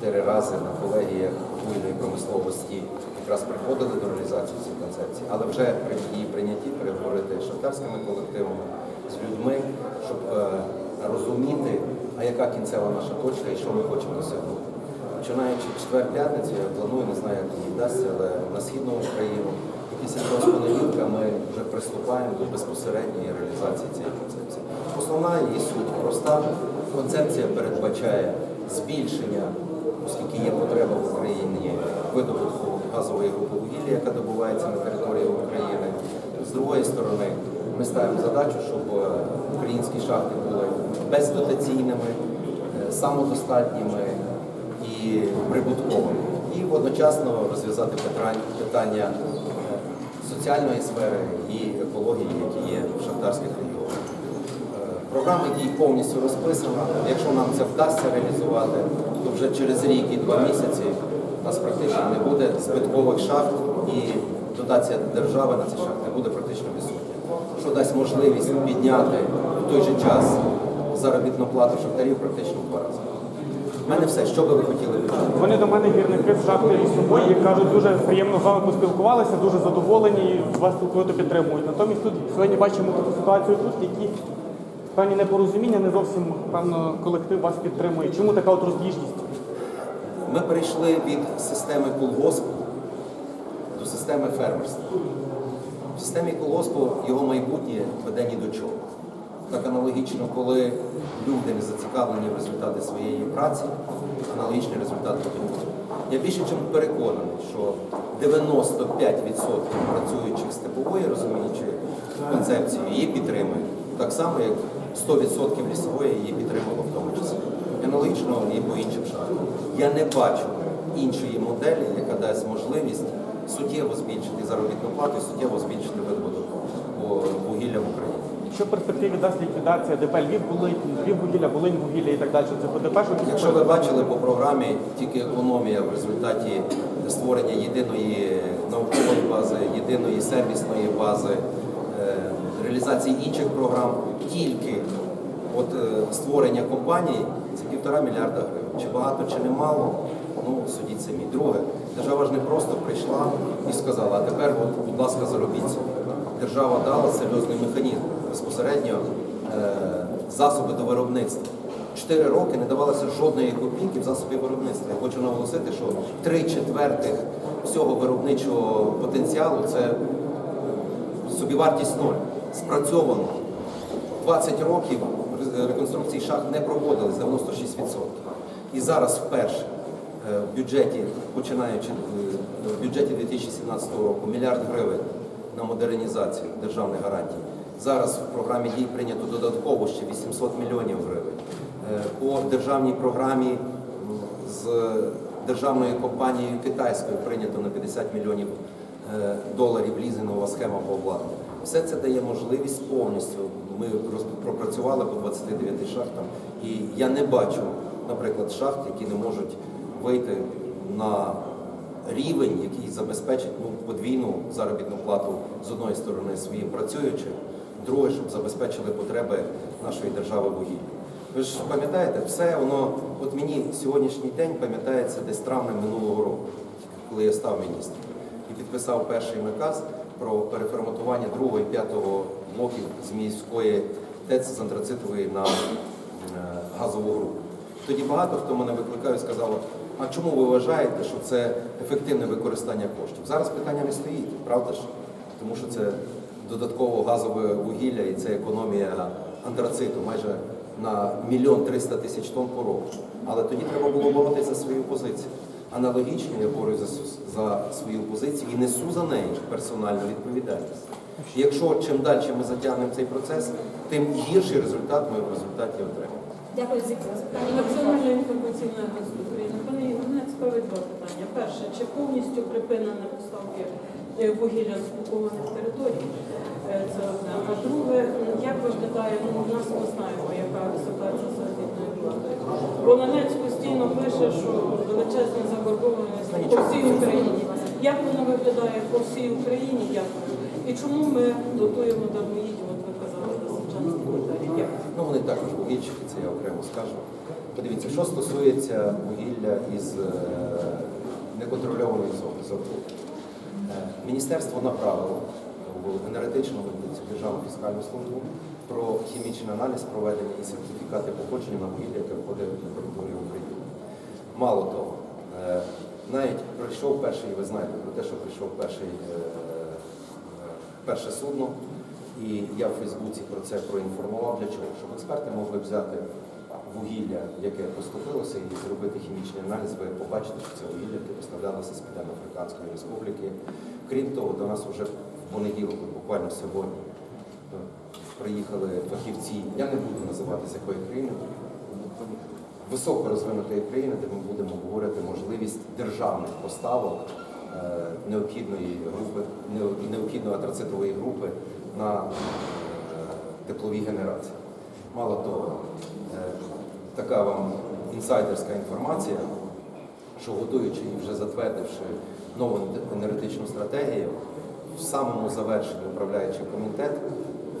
чотири рази на колегіях вугільної промисловості якраз приходили до реалізації цієї концепції, але вже при її прийнятті переговорити з шахтарськими колективами, з людьми, щоб е, розуміти, а яка кінцева наша точка і що ми хочемо досягнути. Починаючи четвер п'ятницю, я планую, не знаю, як мені вдасться, але на східну Україну. І після того з понеділка ми вже приступаємо до безпосередньої реалізації цієї концепції. Основна її суть проста. Концепція передбачає збільшення, оскільки є потреба в Україні видобутку газової групи вугілля, яка добувається на території України. З другої сторони, ми ставимо задачу, щоб українські шахти були бездотаційними, е, самодостатніми і прибутковими. І одночасно розв'язати питання, питання е, соціальної сфери і екології, які є в шахтарських регіонах. Е, Програма дій повністю розписана. Якщо нам це вдасться реалізувати, то вже через рік і два місяці у нас практично не буде збиткових шахт і дотація держави на ці шахти буде практично відсутня. Що дасть можливість підняти в той же час заробітну плату шахтарів практично в два рази. У мене все. Що би ви хотіли почути? Вони до мене гірники з шахти лісової кажуть, дуже приємно з вами поспілкувалися, дуже задоволені і вас цілковито підтримують. Натомість тут сьогодні бачимо таку ситуацію тут, які певні непорозуміння, не зовсім певно колектив вас підтримує. Чому така от розбіжність? Ми перейшли від системи колгоспу до системи фермерства. В системі колгоспу його майбутнє веде ні до чого. Так аналогічно, коли люди не зацікавлені в результати своєї праці, аналогічний результат буде. Я більше чим переконаний, що 95% працюючих з типової, розуміючи концепцію, її підтримують. Так само, як 100% лісової її підтримало в тому числі. Аналогічно і по іншим шахтам. Я не бачу іншої моделі, яка дасть можливість суттєво збільшити заробітну плату і суттєво збільшити видобуток вугілля в Україні. Що в перспективі дасть ліквідація ДП Львів, Львів вугілля, Волинь вугілля і так далі? Це ДП, що Якщо ви бачили по програмі тільки економія в результаті створення єдиної наукової бази, єдиної сервісної бази, е, реалізації інших програм, тільки от е, створення компанії це півтора мільярда гривень. Чи багато, чи немало, ну судіть самі. Друге, держава ж не просто прийшла і сказала, а тепер, от, будь ласка, заробіться. Держава дала серйозний механізм безпосередньо е, засоби до виробництва. Чотири роки не давалося жодної копійки в засобі виробництва. Я хочу наголосити, що три четвертих всього виробничого потенціалу це собівартість ноль. Спрацьовано. 20 років реконструкції шахт не проводились, 96%. І зараз вперше е, в бюджеті, починаючи е, в бюджеті 2017 року, мільярд гривень на модернізацію державних гарантій. Зараз в програмі дій прийнято додатково ще 800 мільйонів гривень. Е, По державній програмі з державною компанією китайською прийнято на 50 мільйонів е, доларів лізингова схема по обладнанню. Все це дає можливість повністю. Ми пропрацювали по 29 шахтам, і я не бачу, наприклад, шахт, які не можуть вийти на рівень, який забезпечить ну, подвійну заробітну плату з одної сторони своїм працюючим, друге, щоб забезпечили потреби нашої держави вугілля. Ви ж пам'ятаєте, все воно, от мені сьогоднішній день пам'ятається десь травня минулого року, коли я став міністром і підписав перший наказ про переформатування другого і п'ятого блоків з міської ТЕЦ з антрацитової на е, газову групу. Тоді багато хто мене викликав і сказав, а чому ви вважаєте, що це ефективне використання коштів? Зараз питання не стоїть, правда ж? Тому що це додатково газове вугілля і це економія антрациту майже на мільйон триста тисяч тонн по року. Але тоді треба було боротися за свою позицію. Аналогічно я борюся за, за свою позицію і несу за неї персональну відповідальність. І якщо чим далі ми затягнемо цей процес, тим гірший результат ми в результаті отримаємо. Дякую за запитання. Національна інформаційна агентство України. Пане цікавить два питання. Перше, чи повністю припинені поставки е, вугілля з окупованих територій? Е, Це одне. А друге, як виглядає, ну, у нас ми знаємо, яка ситуація з заробітною платою. Постійно пише, що величезна заборгованість по всій Україні. Як воно виглядає по всій Україні? Дякую. І чому ми дотуємо дармоїдів, от ви казали, на Сенчанській Болгарії? Дякую. Ну, вони також вугільщики, це я окремо скажу. Подивіться, що стосується вугілля із е, неконтрольованої зони Завод. Е, Міністерство направило в енергетичну митницю Державну фіскальну службу про хімічний аналіз проведення і сертифікати походження на вугілля, яке входить України. Мало того, е, навіть прийшов перший, ви знаєте про те, що прийшов перший, е, е, перше судно, і я в Фейсбуці про це проінформував. Для чого? Щоб експерти могли взяти вугілля, яке поступилося, і зробити хімічний аналіз, ви побачите, що це вугілля, яке поставлялося з Південно-Африканської Республіки. Крім того, до нас вже в понеділок, буквально сьогодні, приїхали фахівці. Я не буду називати з якої країни, високо розвинутої країни, де ми будемо говорити можливість державних поставок е, необхідної групи, необхідної антрацитової групи на е, теплові генерації. Мало того, е, така вам інсайдерська інформація, що готуючи і вже затвердивши нову енергетичну стратегію, в самому завершенні управляючий комітет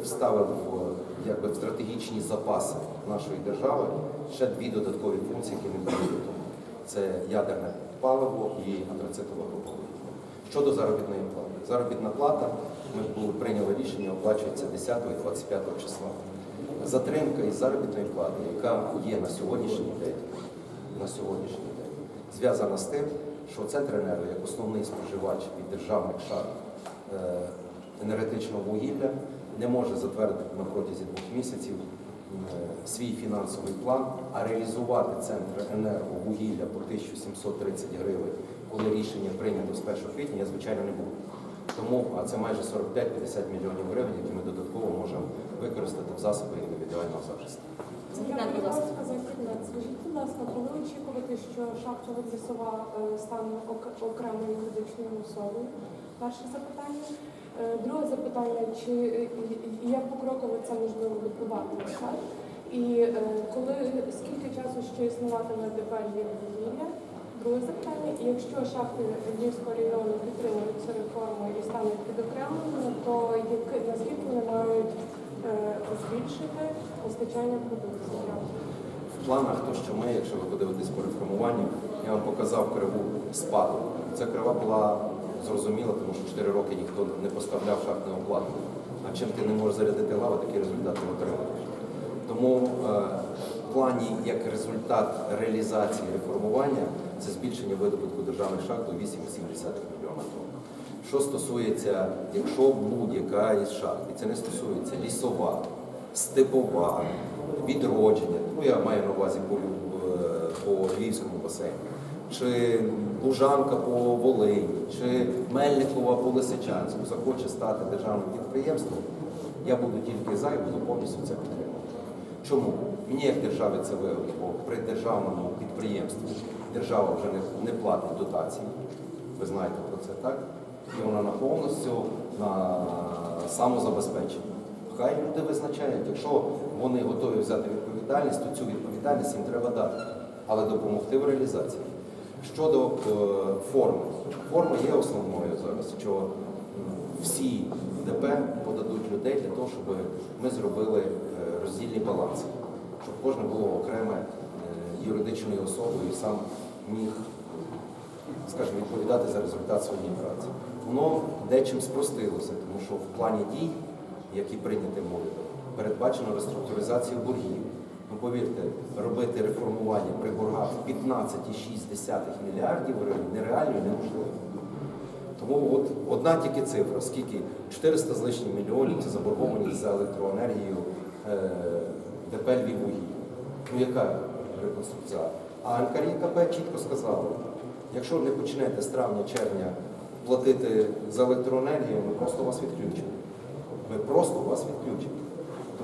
вставив якби, в стратегічні запаси нашої держави ще дві додаткові функції, які не були. Це ядерне паливо і антрацитова група. Щодо заробітної плати. Заробітна плата, ми були, прийняли рішення, оплачується 10 і 25 числа. Затримка із заробітної плати, яка є на сьогоднішній день, на сьогоднішній день, зв'язана з тим, що Центренерго, як основний споживач від державних шар е, енергетичного вугілля, не може затвердити на протязі двох місяців е, свій фінансовий план, а реалізувати центр енерго вугілля по 1730 гривень, коли рішення прийнято з 1 квітня, я звичайно не буду. Тому, а це майже 45-50 мільйонів гривень, які ми додатково можемо використати в засоби індивідуального захисту. Будь ласка. Скажіть, будь ласка, коли очікувати, що шахта Лисова е, стане ок- окремою юридичною особою? Перше запитання. Е, Друге запитання, чи е, як покроково це можливо? Так? І е, коли скільки часу ще існуватиме ДП Львіввугілля? Друге запитання, і якщо шахти Львівського регіону підтримують цю реформу і стануть підокремленими, то які, наскільки вони мають збільшити постачання продукції? В планах то, що ми, якщо ви подивитесь по реформуванню, я вам показав криву спаду. Ця крива була зрозуміла, тому що 4 роки ніхто не поставляв шахтне обладнання. А чим ти не можеш зарядити лави, такий результат не отримуєш. Тому е, в плані як результат реалізації реформування це збільшення видобутку державних шахт до 8,7 мільйона тонн. Що стосується, якщо будь-яка із шахт, і це не стосується лісова, степова, відродження, ну я маю на увазі по, е, по Львівському басейну, чи Лужанка по Волині, чи Мельникова по Лисичанську захоче стати державним підприємством, я буду тільки за і буду повністю це підтримувати. Чому? Мені як державі це вигодно, бо при державному підприємстві держава вже не, не платить дотації. Ви знаєте про це, так? І вона на повністю на самозабезпечення. Хай люди визначають, якщо вони готові взяти відповідальність, то цю відповідальність їм треба дати, але допомогти в реалізації. Щодо е, форми, форма є основною зараз, що всі ДП подадуть людей для того, щоб ми зробили е, роздільні баланси, щоб кожне було окреме е, юридичною особою і сам міг, скажімо, відповідати за результат своєї праці. Воно дечим спростилося, тому що в плані дій, які прийняті урядом, передбачено реструктуризацію боргів. Ну, повірте, робити реформування при боргах 15,6 мільярдів гривень нереально і неможливо. Тому от одна тільки цифра, скільки 400 з лишнім мільйонів це заборгованість за електроенергію е, ДП Львіввугілля. Ну яка реконструкція? А НКРІКП чітко сказала, якщо не почнете з травня-червня платити за електроенергію, ми просто вас відключимо. Ми просто вас відключимо.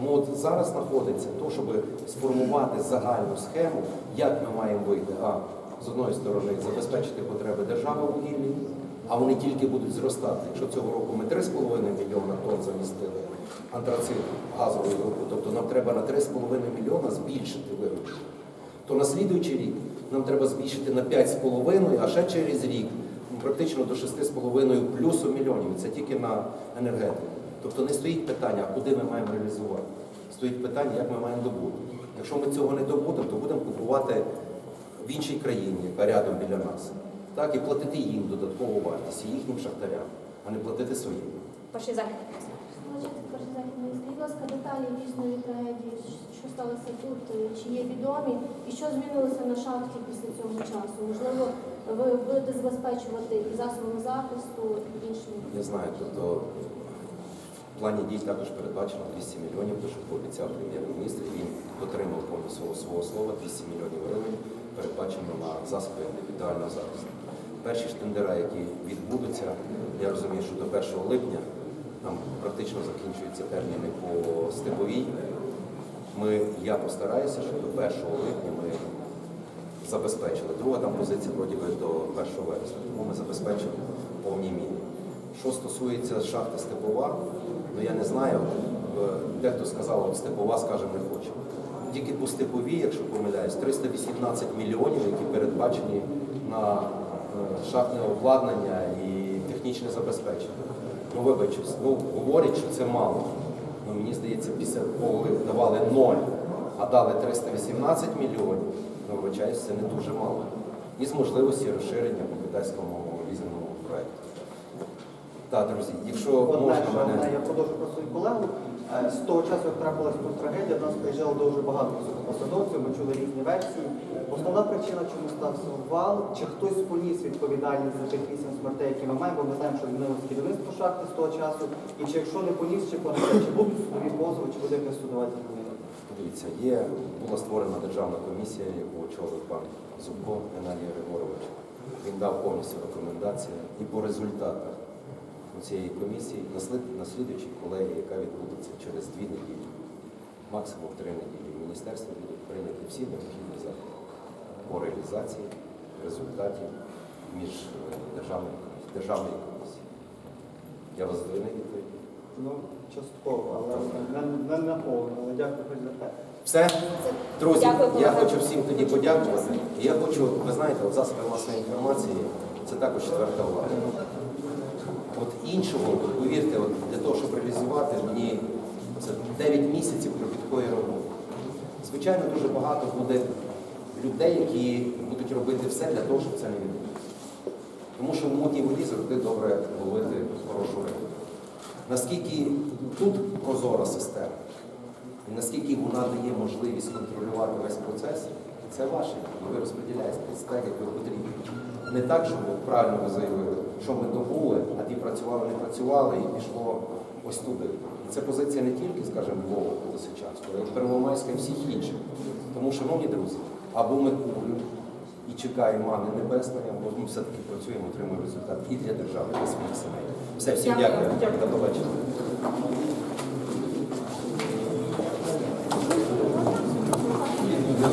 Тому от зараз знаходиться то, щоб сформувати загальну схему, як ми маємо вийти, а з одної сторони забезпечити потреби держави вугіллі, а вони тільки будуть зростати. Якщо цього року ми 3,5 мільйона тонн замістили антрацит газової групи, тобто нам треба на 3,5 мільйона збільшити виручку, то на слідуючий рік нам треба збільшити на 5,5, а ще через рік ну, практично до 6,5 плюсу мільйонів. Це тільки на енергетику. Тобто не стоїть питання, а куди ми маємо реалізувати. стоїть питання, як ми маємо добути. Якщо ми цього не добудемо, то будемо купувати в іншій країні, яка рядом біля нас. Так, і платити їм додаткову вартість, і їхнім шахтарям, а не платити своїм. Перший захід. Скажіть, будь ласка, деталі дійсної трагедії, що сталося тут, чи є відомі, і що змінилося на шахті після цього часу? Можливо, ви будете забезпечувати і засобами захисту, і іншими? Я знаю, тобто в плані дій також передбачено 200 мільйонів, тому що пообіцяв прем'єр-міністр, він дотримав повністю свого, слова, 200 мільйонів гривень передбачено на засоби індивідуального захисту. Перші ж тендера, які відбудуться, я розумію, що до 1 липня там практично закінчуються терміни по степовій. Ми, я постараюся, щоб до 1 липня ми забезпечили. Друга там позиція вроді би до 1 вересня, тому ми забезпечили повній мірі. Що стосується шахти Степова, ну я не знаю, е, дехто сказав, от Степова, скаже, не хоче. Тільки по Степовій, якщо помиляюсь, 318 мільйонів, які передбачені на е, шахтне обладнання і технічне забезпечення. Ну, вибачусь, ну, говорять, що це мало. Ну, мені здається, після коли давали 0, а дали 318 мільйонів, ну, вибачаюсь, це не дуже мало. І з можливості розширення по китайському візному. Так, друзі, якщо можна мене. я продовжу про свою колегу. Е, З того часу, як трапилась тут трагедія, до нас приїжджало дуже багато високопосадовців, ми чули різні версії. Основна причина, чому стався обвал, чи хтось поніс відповідальність за тих вісім смертей, які ми маємо, бо ми знаємо, що змінилось керівництво шахти з того часу. І чи якщо не поніс, чи понесе, чи будуть судові позови, чи буде якась судова дія? Дивіться, є, була створена державна комісія, яку очолив пан Зубко Геннадій Григорович. Він дав повністю рекомендації і по результатах цієї комісії на слід- слідуючій колегії, яка відбудеться через дві неділі, максимум три неділі, в міністерстві будуть прийняті всі необхідні заходи по реалізації результатів між е, державною державною комісією. Я вас задовольний відповідь? Ну, частково, але не, не наповнено. Але дякую за те. Все? Друзі, Дякую, я хочу всім тоді подякувати. І я хочу, ви знаєте, засоби масової інформації це також четверта влада. Іншого, повірте, от для того, щоб реалізувати, мені це 9 місяців кропіткої роботи. Звичайно, дуже багато буде людей, які будуть робити все для того, щоб це не відбулося. Тому що в мутній воді завжди добре ловити хорошу рибу. Наскільки тут прозора система, і наскільки вона дає можливість контролювати весь процес, це ваше. Ви розподіляєте так, як ви потрібні. Не так, щоб правильно ви заявили, що ми добули, а ті працювали, не працювали, і пішло ось туди. І це позиція не тільки, скажімо, Львова Лисичанського, а й Первомайська і всіх інших. Тому, шановні друзі, або ми куримо і чекаємо мани небесної, або ми все-таки працюємо, отримуємо результат і для держави, і для своїх сімей. Все, всім Дякую. дякую. До побачення. Я